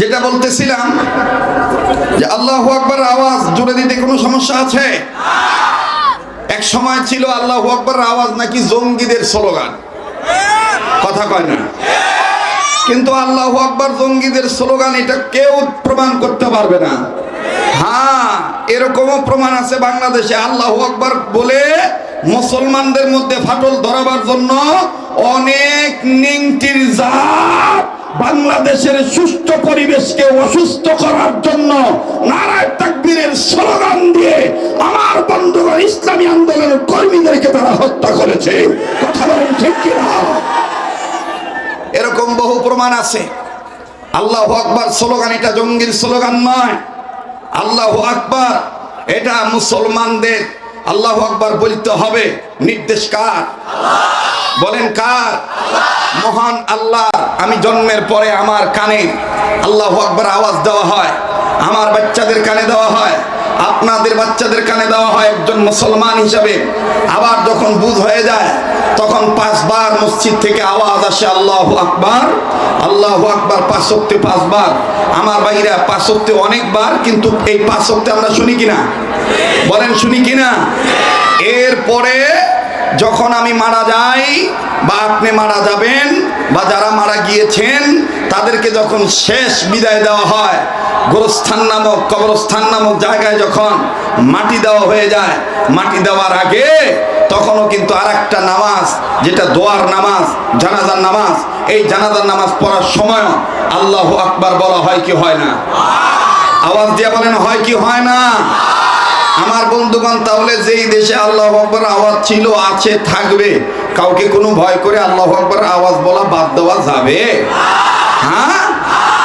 যেটা বলতেছিলাম যে আল্লাহ আকবর আওয়াজ দিতে কোনো সমস্যা আছে? এক সময় ছিল আল্লাহ আকবর আওয়াজ নাকি জঙ্গিদের স্লোগান। কথা কয় না? কিন্তু আল্লাহ আকবর জঙ্গিদের স্লোগান এটা কেউ প্রমাণ করতে পারবে না। হ্যাঁ এরকমও প্রমাণ আছে বাংলাদেশে। আল্লাহ আকবর বলে মুসলমানদের মধ্যে ফাটল ধরাবার জন্য অনেক নিংটির জাত বাংলাদেশের সুস্থ পরিবেশকে অসুস্থ করার জন্য নারায় তাকবীরের স্লোগান দিয়ে আমার বন্ধুগণ ইসলামী আন্দোলনের কর্মীদেরকে তারা হত্যা করেছে। কথা বলেন ঠিক কিনা? এরকম বহু প্রমাণ আছে। আল্লাহ আকবার স্লোগান, এটা জঙ্গির স্লোগান নয়। আল্লাহ আকবার, এটা মুসলমানদের আল্লাহ আকবার বলতে হবে, নির্দেশ কার? বলেন কার? মহান আল্লাহ, আমি জন্মের পরে আমার কানে আল্লাহ আকবার আওয়াজ দেওয়া হয়, আমার বাচ্চাদের কানে দেওয়া হয়, আপনাদের বাচ্চাদের কানে দেওয়া হয় একজন মুসলমান হিসাবে। আবার যখন বুঝ হয়ে যায়, তখন পাঁচবার মসজিদ থেকে আওয়াজ আসে, আল্লাহ আকবার আল্লাহ আকবার পাঁচ শক্তি পাঁচবার। আমার বাইরা পাঁচ শক্তি অনেকবার, কিন্তু এই পাঁচ শক্তি আমরা শুনি কিনা? বলেন, শুনি কিনা? এরপরে যখন আমি মারা যাই, বা আপনি মারা যাবেন, বা যারা মারা গিয়েছেন, তাদেরকে যখন শেষ বিদায় দেওয়া হয়, গোরস্থান নামক, কবরস্থান নামক জায়গায় যখন মাটি দেওয়া হয়ে যায়, মাটি দেওয়ার আগে তখনও কিন্তু আর একটা নামাজ, যেটা দোয়ার নামাজ, জানাজার নামাজ, এই জানাজার নামাজ পড়ার সময় আল্লাহ আকবার বলা হয় কি হয় না? আওয়াজ দিয়ে বলেন, হয় কি হয় না? আমার বন্ধুগণ, তাহলে যেই দেশে আল্লাহ আকবর আওয়াজ ছিল, আছে, থাকবে, কাউকে কোনো ভয় করে আল্লাহ আকবর আওয়াজ বলা বাদ দেওয়া যাবে। হ্যাঁ?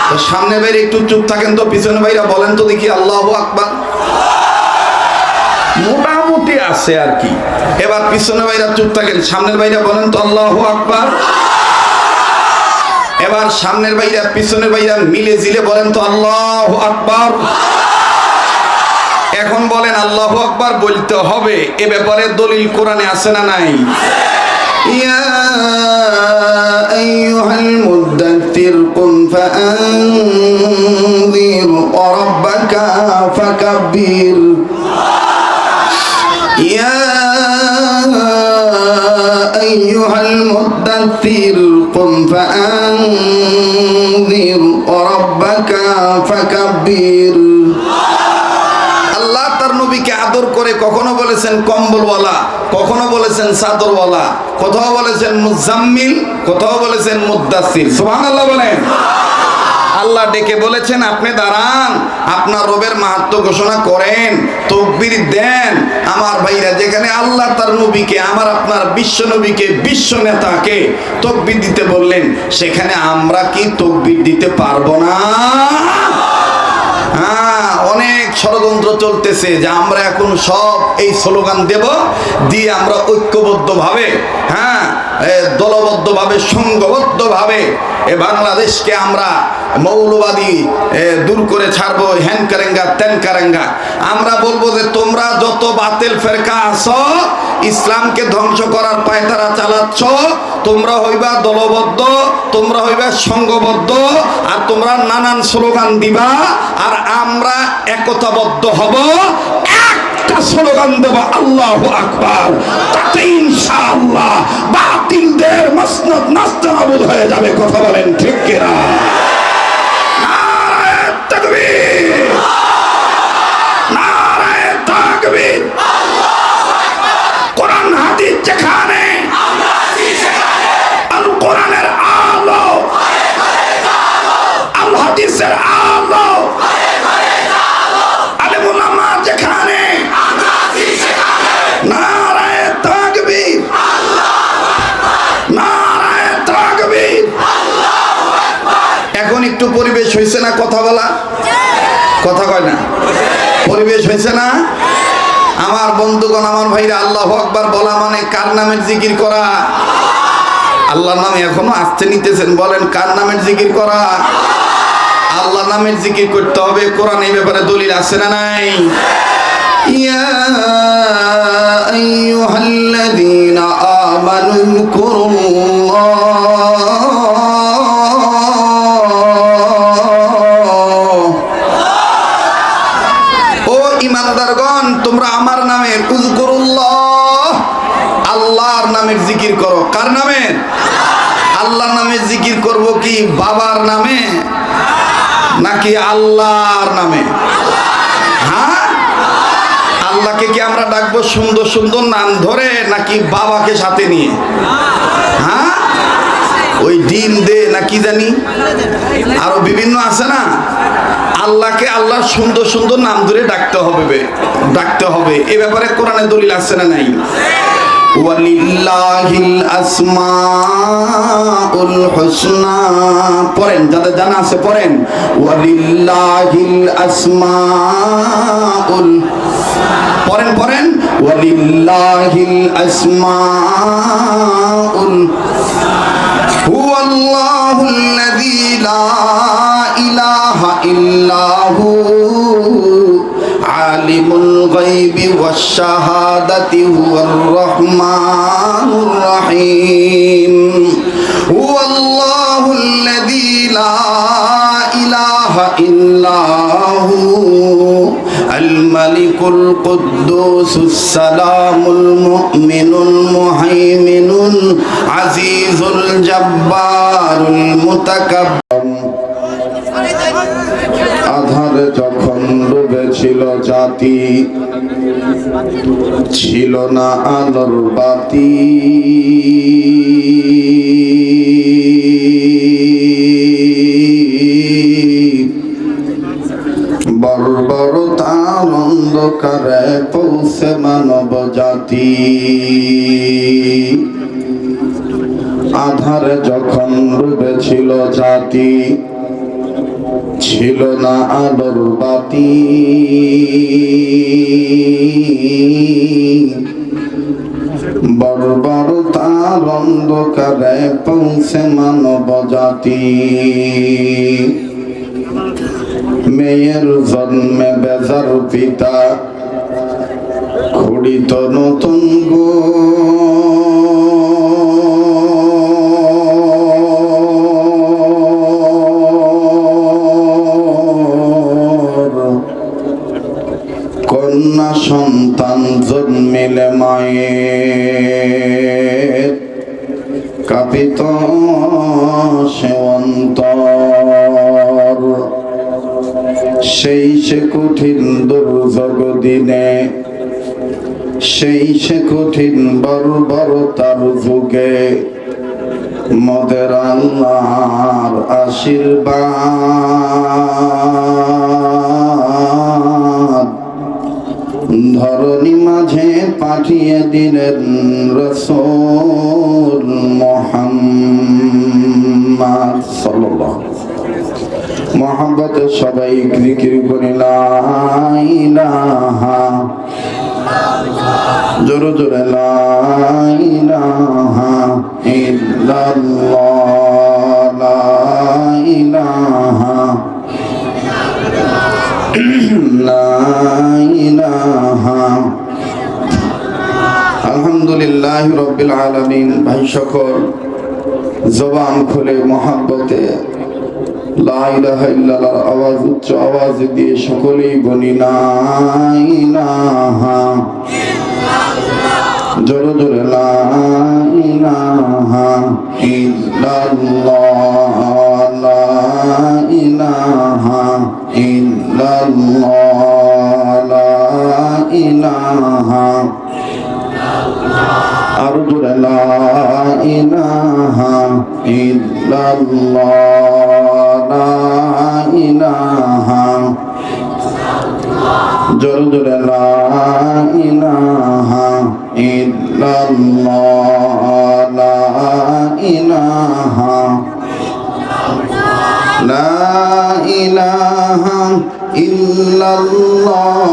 তো সামনে বাইরে একটু চুপ থাকেন তো, পিছনে বাইরা বলেন তো দেখি আল্লাহ আকবর। মোটামুটি আছে আর কি। এবার পিছনে বাইরা চুপ থাকেন, সামনের বাইরা বলেন তো আল্লাহ আকবর। এবার সামনের বাইরা, পিছনের বাইরা মিলে জিলে বলেন তো আল্লাহ আকবর। এখন বলেন আল্লাহ আকবার বলতে হবে। এ ব্যাপারে দলিল কোরআনে আছে না নাই? ইয়া আইয়ুহাল বলেছেন কম্বলওয়ালা, কখনো বলেছেন চাদরওয়ালা, কোথাও বলেছেন মুজাম্মিল, কোথাও বলেছেন মুদাসির সুবহানাল্লাহ বলেন। আল্লাহ ডেকে বলেছেন, আপনি দাঁড়ান, আপনার রবের মাহাত্ম ঘোষণা করেন, তকবির দেন। আমার ভাইরা যেখানে আল্লাহ তার নবীকে, আমার আপনার বিশ্ব নবীকে, বিশ্ব নেতাকে তকবির দিতে বললেন, সেখানে আমরা কি তকবির দিতে পারব না হ্যাঁ অনেক ষড়যন্ত্র চলতেছে যে আমরা এখন সব এই স্লোগান দেব দিয়ে আমরা ঐক্যবদ্ধভাবে হ্যাঁ দলবদ্ধভাবে, সংঘবদ্ধভাবে এ বাংলাদেশকে আমরা মৌলবাদী দূর করে ছাড়বো হ্যান কারেঙ্গা ত্যান কারেঙ্গা। আমরা বলব যে তোমরা যত বাতিল ফেরকা আছো, ইসলামকে ধ্বংস করার পায়তারা চালাচ্ছ, তোমরা হইবা দলবদ্ধ, তোমরা হইবা সংঘবদ্ধ আর তোমরা নানান স্লোগান দিবা, আর আমরা একতাবদ্ধ হব। একটা স্লোগান দেব, আল্লাহ আকবার। তাতে ইনশাআল্লাহ বাতিলদের মসনদ নাস্তানাবুদ হয়ে যাবে, কথা বলেন ঠিক কিনা নারায়ে তাকবীর নারায়ে তাকবীর কোরআন হাদিস যেখানে আল কোরআনের আলো আল হাদিসের আলো আলেম উলামা যেখানে নারায়ে তাকবীর নারায়ে তাকবীর এখন একটু পরিবেশ হয়েছে না কথা বলা কথা কয় না পরিবেশ হয়েছে না? আমার বন্ধুগণ, আমার ভাইরা, আল্লাহ আকবার বলা মানে কার নামের জিকির করা? আল্লাহর নামে এখনও আসতে নিতেছেন, বলেন কার নামের জিকির করা? আল্লাহ নামের জিকির করতে হবে, কোরআন এই ব্যাপারে দলিল আছে না নাই? ইয়া আইয়ুহাল্লাযীনা আমানু কুরু জিকির করো। কার নামে? আল্লাহ নামে জিকির করব কি বাবার নামে? নাকি আল্লাহর নামে? হ্যাঁ? আল্লাহকে কি আমরা ডাকবো সুন্দর সুন্দর নাম ধরে, নাকি বাবাকে সাথে নিয়ে? হ্যাঁ? ওই ডিম দে না কি জানি? আরও বিভিন্ন আছে না? আল্লাহকে আল্লাহর সুন্দর সুন্দর নাম ধরে ডাকতে হবে ডাকতে হবে। এ ব্যাপারে কোরআনে দলিল আছে না নাই? ওয়ালিল্লাহিল যাদের জানা আছে পরেন ওয়ালিল্লাহিল আসমাউল ওয়ালিল্লাহিল ইলাহা ইল্লাহু عالم الغيب والشهادة هو الرحمن الرحيم هو الله الذي لا إله إلا هو الملك القدوس السلام المؤمن المهيمن العزيز الجبار المتكبر আধার ডুবেছিল জাতি, ছিল না আলোর বাতি। তার অন্ধকারে পৌঁছে মানব জাতি। আধারে যখন ডুবেছিল জাতি ছিল না আলোর বাতি। বড় তার অন্ধকারে পৌঁছে মানব জাতি মেয়ের জন্মে বেজার পিতা, খুড়িত নতুন গো। সন্তান জন্মিলে মায়ের কাপিত সেবন্তর সেই সে কঠিন দুর্যোগ দিনে, সেই সে কঠিন বর্বরতার যুগে, মদের আল্লাহর আশীর্বাদ। ধরণী মাঝে পাঠিয়ে দিলেন রসুল মোহাম্মদ সাল্লাল্লাহু মোহাম্মদ সবাই জিকির করে, লা ইলাহা জোরে জোরে লা ইলাহা ইল্লাল্লাহ। লা ইলাহা আলহামদুলিল্লাহ রব্বিল আলামিন। ভাই সকল, জবান খুলে মহাব্বতে আওয়াজ, উচ্চ আওয়াজ দিয়ে সকলেই বলি ইলাহা জোরে জোরে, লা ইলাহা ইল্লাল্লাহ, লা ইলাহা ইল্লাল্লাহ। লা ইলাহা আর জোরে লা ইলাহা ইল্লাল্লাহ লা ইলাহা জোরে জোরে লা ইলাহা ইল্লাল্লাহ লা ইলাহা লা ইলাহা ইল্লাল্লাহু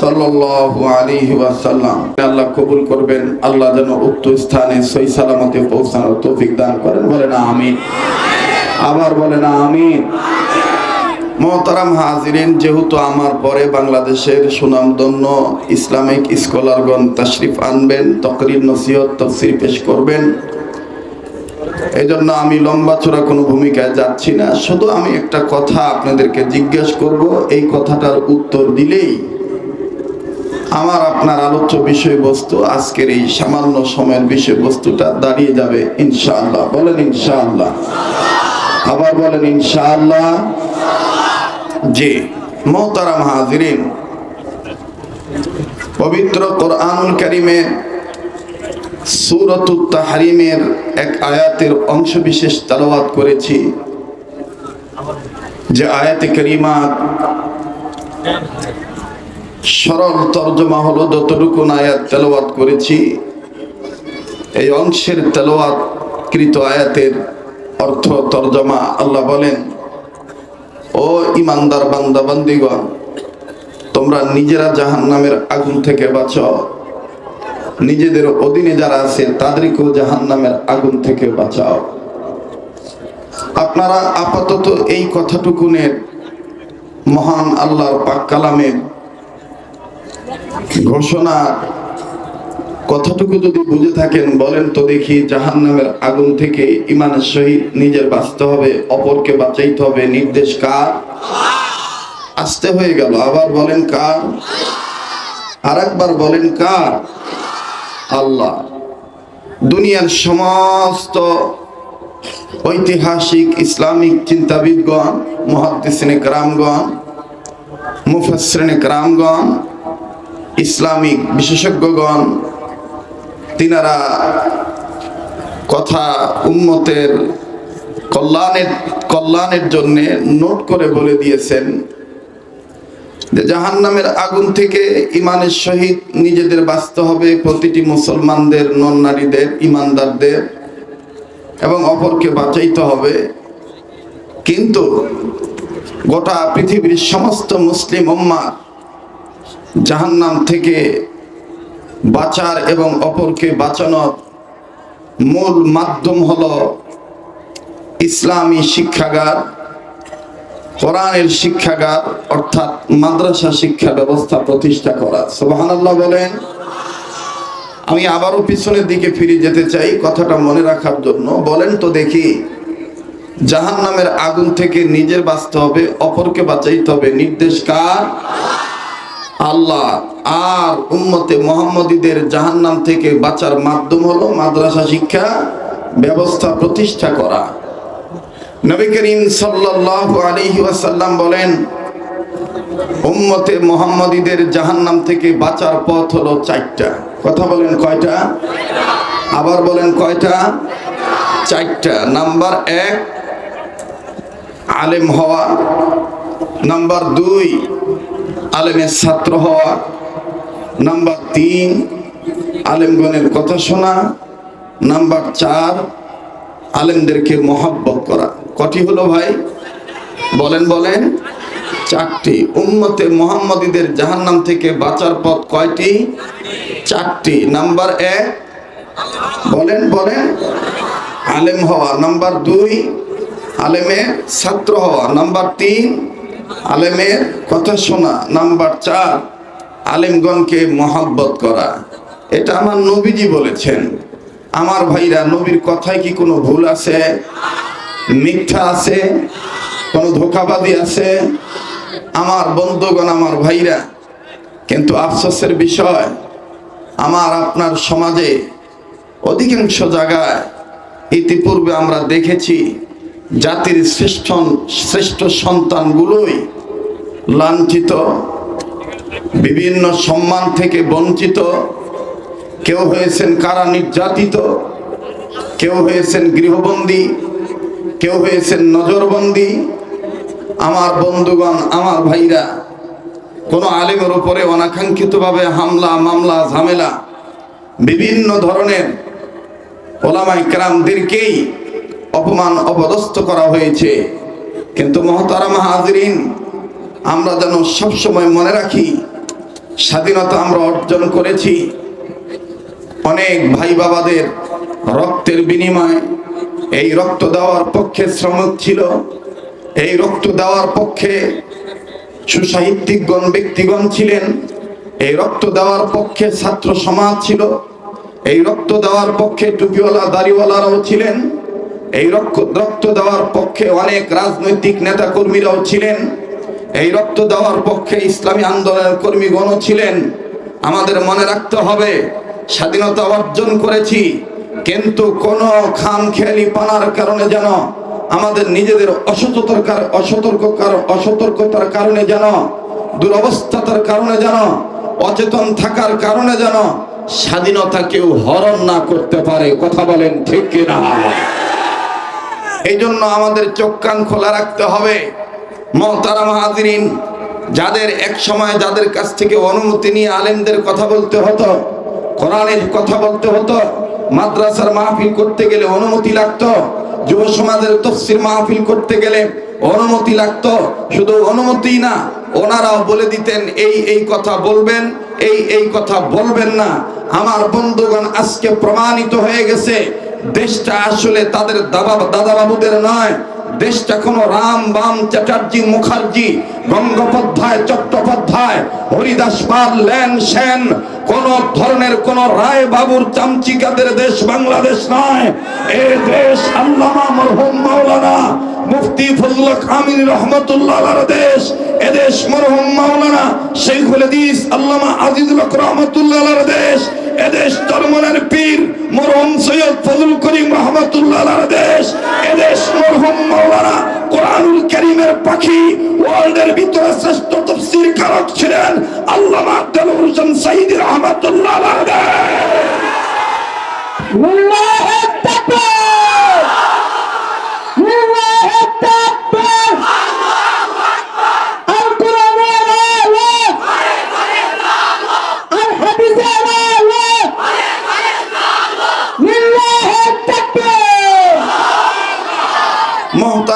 সাল্লাল্লাহু আলাইহি ওয়াসাল্লাম আল্লাহ কবুল করবেন। আল্লাহ যেন উক্ত স্থানে সই সালামতে পৌঁছানোর তৌফিক দান করেন। বলেন আমিন। আবার বলেন আমিন। মহতারাম হাজিরিন, যেহেতু আমার পরে বাংলাদেশের সুনামধন্য ইসলামিক স্কলারগণ তাশরিফ আনবেন তকরির নসিহত তফসির পেশ করবেন এই জন্য আমি লম্বা চূড়া কোনো ভূমিকায় যাচ্ছি না। শুধু আমি একটা কথা আপনাদেরকে জিজ্ঞেস করব, এই কথাটার উত্তর দিলেই আমার আপনার আলোচ্য বিষয়বস্তু, আজকের এই সামান্য সময়ের বিষয়বস্তুটা দাঁড়িয়ে যাবে ইনশাআল্লাহ। বলেন ইনশাআল্লাহ। আবার বলেন ইনশাআল্লাহ। জি। মোহতারাম হাজিরিন, পবিত্র কোরআনুল কারিমের সুরতুত তাহারিমের এক আয়াতের অংশ বিশেষ তালাওয়াত করেছি। যে আয়াতে করিমা সরল তর্জমা হলো যতটুকু আয়াত তেলাওয়াত করেছি। এই অংশের তেলাওয়াত কৃত আয়াতের অর্থ তর্জমা আল্লাহ বলেন, ও ইমানদার বান্দা, বান্দিগণ, তোমরা নিজেরা জাহান নামের আগুন থেকে বাঁচাও। নিজেদের অধীনে যারা আছে, তাদেরকেও জাহান নামের আগুন থেকে বাঁচাও। আপনারা আপাতত এই কথাটুকুনের মহান আল্লাহর পাক কালামের ঘোষণা, কথাটুকু যদি বুঝে থাকেন, বলেন তো দেখি জাহান নামের আগুন থেকে ইমানের সহিত নিজের বাঁচতে হবে, অপরকে বাঁচাইতে হবে, নির্দেশ কার? আসতে হয়ে গেল। আবার বলেন কার? আর একবার বলেন কার? আল্লাহ। দুনিয়ার সমস্ত ঐতিহাসিক, ইসলামিক চিন্তাবিদগণ মহাদিসিনে গ্রামগণ মুফাসরিনে গ্রামগণ ইসলামিক বিশেষজ্ঞগণ, তিনারা কথা উম্মতের কল্যাণের কল্যাণের জন্যে নোট করে বলে দিয়েছেন। জাহান নামের আগুন থেকে ইমানের সহিত নিজেদের বাঁচতে হবে, প্রতিটি মুসলমানদের নন নারীদের ইমানদারদের এবং অপরকে বাঁচাইতে হবে। কিন্তু গোটা পৃথিবীর সমস্ত মুসলিম উম্মা জাহান্নাম থেকে বাঁচার এবং অপরকে বাঁচানোর মূল মাধ্যম হল ইসলামী শিক্ষাগার। কোরআনের শিক্ষাগার, অর্থাৎ মাদ্রাসা শিক্ষা ব্যবস্থা প্রতিষ্ঠা করা। সুবহানাল্লাহ বলেন, আমি আবারও পিছনের দিকে ফিরে যেতে চাই কথাটা মনে রাখার জন্য। বলেন তো দেখি জাহান নামের আগুন থেকে নিজের বাঁচতে হবে, অপরকে বাঁচাইতে হবে। নির্দেশ কার? আল্লাহ। আর উম্মতে মোহাম্মদীদের জাহান্নাম থেকে বাঁচার মাধ্যম হলো মাদ্রাসা শিক্ষা ব্যবস্থা প্রতিষ্ঠা করা। নবী করিম সাল্লাল্লাহু আলাইহি ওয়াসাল্লাম বলেন, উম্মতে মোহাম্মদীদের জাহান্নাম থেকে বাঁচার পথ হলো চারটা। কথা বলেন কয়টা? আবার বলেন কয়টা? চারটা। নাম্বার এক, আলেম হওয়া। নাম্বার দুই, আলেমের ছাত্র হওয়া। নাম্বার তিন, আলেমগণের কথা শোনা। নাম্বার চার, আলেমদেরকে মহাব্বত করা। কটি হলো ভাই? বলেন বলেন। চারটি। উম্মতে মোহাম্মদীদের জাহান্নাম থেকে বাঁচার পথ কয়টি? চারটি। নাম্বার এক, বলেন বলেন। আলেম হওয়া। নাম্বার দুই, আলেমের ছাত্র হওয়া। নাম্বার তিন, আলেমের কথা শোনা। নাম্বার চার, আলেমগণকে মহাব্বত করা। এটা আমার নবীজি বলেছেন। আমার ভাইরা নবীর কথায় কি কোনো ভুল আছে? মিথ্যা আছে, কোনো ধোকাবাদী আছে। আমার বন্ধুগণ, আমার ভাইরা, কিন্তু আফসোসের বিষয়, আমার আপনার সমাজে অধিকাংশ জায়গায় ইতিপূর্বে আমরা দেখেছি জাতির শ্রেষ্ঠ শ্রেষ্ঠ সন্তানগুলোই লাঞ্ছিত, বিভিন্ন সম্মান থেকে বঞ্চিত। কেউ হয়েছেন কারা নির্যাতিত, কেউ হয়েছেন গৃহবন্দী কেউ হয়েছেন নজরবন্দি, আমার বন্ধুগণ, আমার ভাইরা। কোনো আলেমের উপরে অনাকাঙ্ক্ষিতভাবে হামলা, মামলা, ঝামেলা, বিভিন্ন ধরনের ওলামাই কেরামদেরকেই অপমান, অপদস্থ করা হয়েছে। কিন্তু মহতারাম হাজরিন, আমরা যেন সবসময় মনে রাখি, স্বাধীনতা আমরা অর্জন করেছি। অনেক ভাই বাবাদের রক্তের বিনিময়ে এই রক্ত দেওয়ার পক্ষে শ্রমিক ছিল। এই রক্ত দেওয়ার পক্ষে সুসাহিত্যিকগণ, ব্যক্তিগণ ছিলেন। এই রক্ত দেওয়ার পক্ষে ছাত্র সমাজ ছিল। এই রক্ত দেওয়ার পক্ষে টুপিওয়ালা, দাড়িওয়ালারাও ছিলেন। এই রক্ত দেওয়ার পক্ষে অনেক রাজনৈতিক নেতা কর্মীরাও ছিলেন। এই রক্ত দেওয়ার পক্ষে ইসলামী আন্দোলনের কর্মীগণও ছিলেন। আমাদের মনে রাখতে হবে, স্বাধীনতা অর্জন করেছি। কিন্তু কোনো খাম খেয়ালি পানার কারণে যেন আমাদের নিজেদের অসতর্কতার অসতর্কতার অসতর্কতার কারণে যেন, দুরবস্থাতার কারণে যেন, অচেতন থাকার কারণে যেন স্বাধীনতা কেউ হরণ না করতে পারে। কথা বলেন ঠিক কিনা? এই জন্য আমাদের চোখ কান খোলা রাখতে হবে। মহতারা মাহাদিন যাদের এক সময় যাদের কাছ থেকে অনুমতি নিয়ে আলেমদের কথা বলতে হতো, কোরআনের কথা বলতে হতো মাদ্রাসার মাহফিল করতে গেলে অনুমতি লাগতো, যুব সমাজের তফসির মাহফিল করতে গেলে অনুমতি লাগতো। শুধু অনুমতি না, ওনারাও বলে দিতেন, এই এই কথা বলবেন, এই এই কথা বলবেন না। আমার বন্ধুগণ আজকে প্রমাণিত হয়ে গেছে, দেশটা আসলে তাদের দাদা দাদা বাবুদের নয় দেশটা কোনো রাম বাম চ্যাটার্জি মুখার্জি, গঙ্গোপাধ্যায়, চট্টোপাধ্যায়, হরিদাস পাল, লেন সেন, কোন ধরনের কোন রায় বাবুর চামচিকাদের দেশ বাংলাদেশ নয়। এ দেশ আল্লামা মরহুম মাওলানা মুফতি ফজলুল আমিন রহমতুল্লাহ দেশ এদেশ মরহম মাওলানা শেখুল হাদিস আল্লামা আজিজুল রহমতুল্লাহ দেশ এদেশ চরমনের পীর মরহম সৈয়দ ফজলুল করিম রহমতুল্লাহ দেশ এদেশ মরহম মাওলানা কোরআনুল করিমের পাখি, ওয়ার্ল্ডের ভিতরে শ্রেষ্ঠ তাফসীর কারক ছিলেন আল্লামা আব্দুল হোসেন সাইদি রহমতুল্লাহ দেশ আল্লাহু আকবার!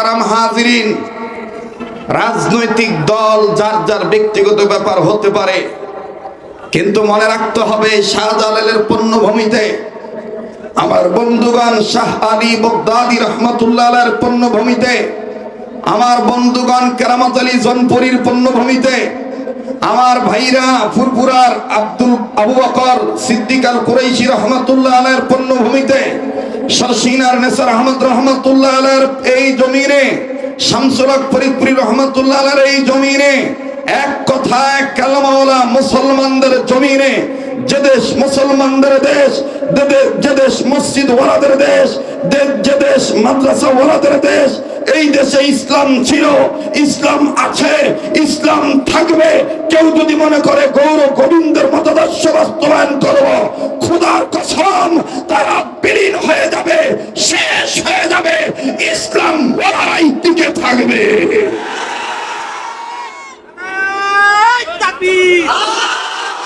মোহতারাম হাজিরিন। রাজনৈতিক দল যার যার ব্যক্তিগত ব্যাপার হতে পারে, কিন্তু মনে রাখতে হবে শাহজালালের পণ্যভূমিতে আমার বন্ধুগণ শাহ আলী বগদাদি রহমতুল্লাহ পণ্যভূমিতে, আমার বন্ধুগণ কেরামত আলী জনপুরীর পণ্যভূমিতে আমার ভাইরা ফুরপুরার আব্দুল, আবু বকর সিদ্দিক আল কুরাইশি রহমতুল্লাহ আলের পণ্যভূমিতে, সরসিনার নেসার আহমদ রহমতুল্লাহ আলের এই জমিনে শামসুলক ফরিদপুরি রহমতুল্লাহ আলের এই জমিনে, এক কথায় কালামাওয়ালা মুসলমানদের জমিনে যে দেশ মুসলমানদের দেশ, যে দেশ মসজিদ ওয়ালাদের দেশ, যে দেশ মাদ্রাসা ওয়ালাদের দেশ, এই দেশে ইসলাম ছিল, ইসলাম আছে, ইসলাম থাকবে। কেউ যদি মনে করে গৌর গোবিন্দের মতাদর্শ বাস্তবায়ন করব, খুদার কসম তারা বিলীন হয়ে যাবে, শেষ হয়ে যাবে, ইসলাম ওয়ালাই টিকে থাকবে।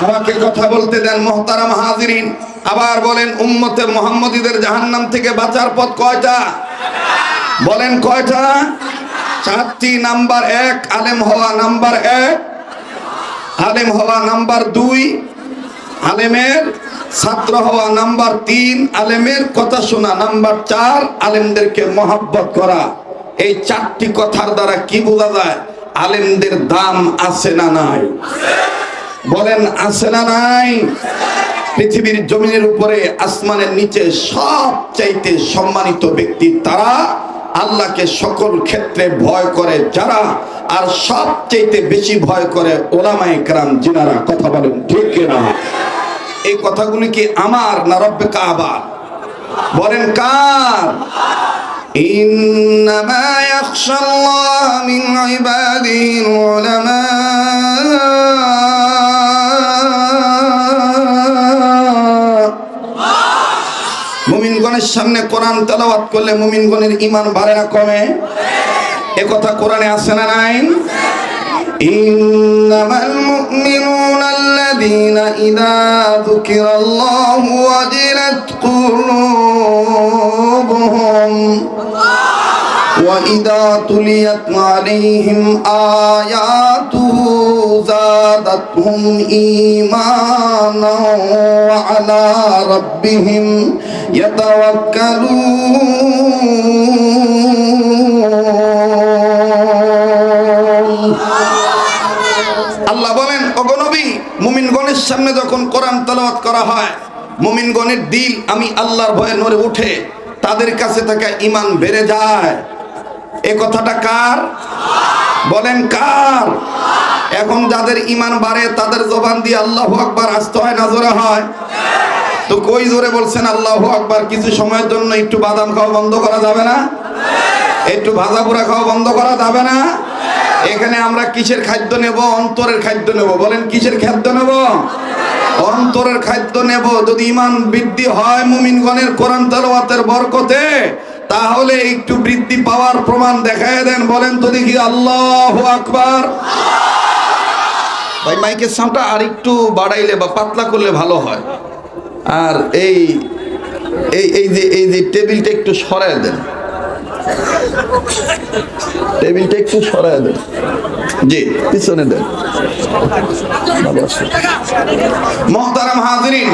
আমাকে কথা বলতে দেন মোহতারাম হাজিরিন। আবার বলেন, উম্মতে মোহাম্মদীদের জাহান্নাম থেকে বাঁচার পথ কয়টা? বলেন কয়টা? চারটি নাম্বার এক, আলেম হওয়া নাম্বার এক, আলেম হওয়া নাম্বার দুই, আলেমের ছাত্র হওয়া নাম্বার তিন, আলেমের কথা শোনা নাম্বার চার, আলেমদেরকে মহাব্বত করা। এই চারটি কথার দ্বারা কি বোঝা যায়? আলেমদের দাম আছে না নাই? বলেন, আছে না নাই? পৃথিবীর জমিনের উপরে, আসমানের নিচে সব চাইতে সম্মানিত ব্যক্তি তারা আল্লাহকে সকল ক্ষেত্রে ভয় করে যারা, আর সবচাইতে বেশি ভয় করে ওলামাই ক্রাম জিনারা। কথা বলেন, ঠিক না এই কথাগুলি কি আমার না রব্বে কাবার? বলেন, কার? ইন্নামা ইয়াখশাল্লাহ মিন ইবাদিহি উলামা মুমিনগণের সামনে কোরআন তেলাওয়াত করলে মুমিনগণের ইমান বাড়ে না কমে এ কথা কোরআনে আছে না নাই إنما المؤمنون الذين إذا ذكر الله وجلت قلوبهم وإذا تليت عليهم آياته زادتهم إيمانا وعلى ربهم يتوكلون আল্লাহ বলেন অগনবী মুমিনগণের সামনে যখন কোরআন তেলাওয়াত করা হয় মুমিনগণের দিল আমি আল্লাহর ভয়ে নড়ে উঠে তাদের কাছে থাকা ইমান বেড়ে যায় এ কথাটা কার? বলেন কার? এখন যাদের ইমান বাড়ে, তাদের জবান দিয়ে আল্লাহ আকবার আসতে হয় না জোরে হয়? তো কই জোরে বলছেন আল্লাহ আকবার? কিছু সময়ের জন্য একটু বাদাম খাওয়া বন্ধ করা যাবে না? একটু ভাজা পোড়া খাওয়া বন্ধ করা যাবে না? এখানে আমরা কিসের খাদ্য নেব? অন্তরের খাদ্য নেব। বলেন কিসের খাদ্য নেব? অন্তরের খাদ্য নেব। যদি ইমান বৃদ্ধি হয় মুমিনগণের কোরআন তেলাওয়াতের বরকতে তাহলে একটু বৃদ্ধি পাওয়ার প্রমাণ দেখায় দেন, বলেন তো দেখি, আল্লাহ আকবার। ভাই, মাইকের সাউন্ডটা আর একটু বাড়াইলে বা পাতলা করলে ভালো হয়। আর এই এই এই যে এই যে টেবিলটা একটু সরায় দেন। টেবিলটা একটু সরায় দেন। জি, পিছনে দেন। মহতারাম হাজরিন